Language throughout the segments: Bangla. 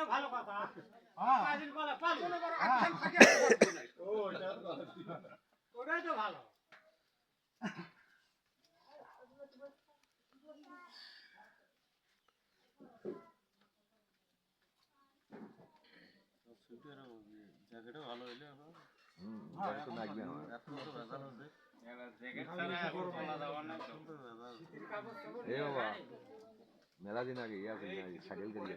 আরও ভালো কথা। হ্যাঁ। কাজির বলে পালু ওটাই তো ভালো জ্যাকেটও হইলে এখন লাগবে আমার এখন তো ভেজাল বাবা মেলা দিন আগে ইয়ে সাইকেল গাড়ি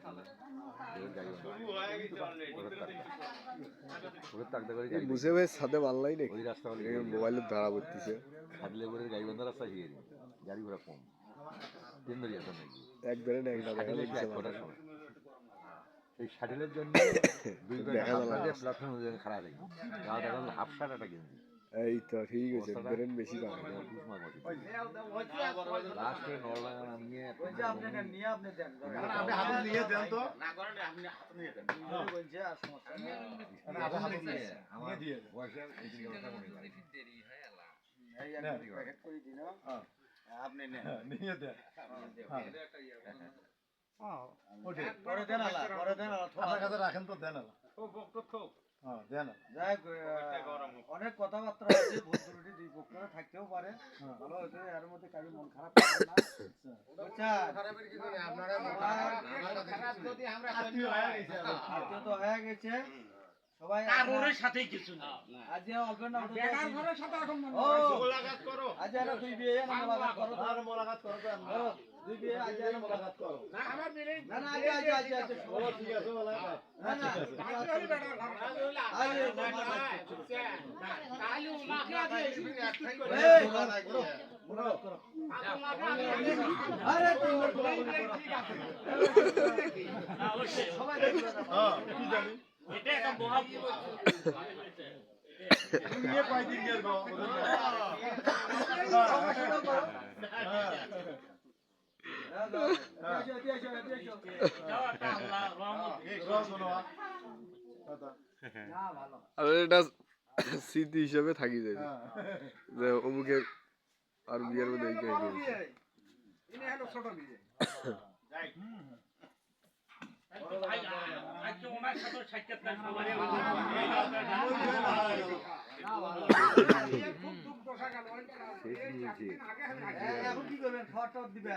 বুঝে ভাই সাথে মানলাই নাকি ওই রাস্তা মোবাইলের ধারা করতেছে সাদলে করে গাড়ি বান্ধা রাস্তা শিখে গাড়ি ঘোড়া কম ট্রেন ধরি এখন নাকি একবারে না একটা এই শাটিলের জন্য দুই প্ল্যাটফর্ম খারাপ গা হাফ শার্ট একটা কিনছি এই তো ঠিক আছে ব্রেন বেশি পাবে লাস্টে আপনি নিয়ে আপনি দেন আপনি হাতে নিয়ে দেন তো। না করেন আপনি হাতে নিয়ে দেন। বলছে আর সমস্যা নেই। আপনি হাতে নিয়ে আমার নিয়ে দিয়ে বয়সের এই দিকে কথা করে। এই আমি প্যাকেট করে দিই না? আপনি নেন। নিয়ে দেন। পরে দেন আলা পরে দেন আলা আপনার কাছে রাখেন তো দেন আলা। হ্যাঁ। অনেক কথাবার্তা আছে ভুল ত্রুটি দুই পক্ষে থাকতেও পারে। ভালো হয়েছে এর মধ্যে কারও মন খারাপ করবেন না। যদি আমরা আত্মীয় হয়ে তো হয়ে গেছে। সবাই কারোর সাথে কিছু না। আজ অল্প না বেকার ঘরের সাথে এখন মনে ও গোলাঘাত করো। আজ এরা দুই বিয়ে না মোলাকাত করো আর মোলাকাত করবে আমরা। করো, বিয়ে আজ এরা মোলাকাত করো। না আমার মেরে না না আজ আজ আজ আজ ও ঠিক আছে মোলাকাত। না না কাজে হলি বেটার ঘর। আজ হইল আজ আপনার এই বাবা, বাবা, কালি উলাকে দিয়ে ঠিক করে। মোলাকাত করো আরে তুই ওর গোলাগুলি করো। সবাই দেখবে। হ্যাঁ, কি জানি? এটা স্মৃতি হিসেবে থাকি যাবে হ্যাঁ। যে অমুকের আর বিয়ের মধ্যে এই হয়েছে। আজকে ওনার সাথে সাক্ষাৎ না সবারই শেষ নিয়েছে এখন কি করবেন? খাওয়ার দিবেন?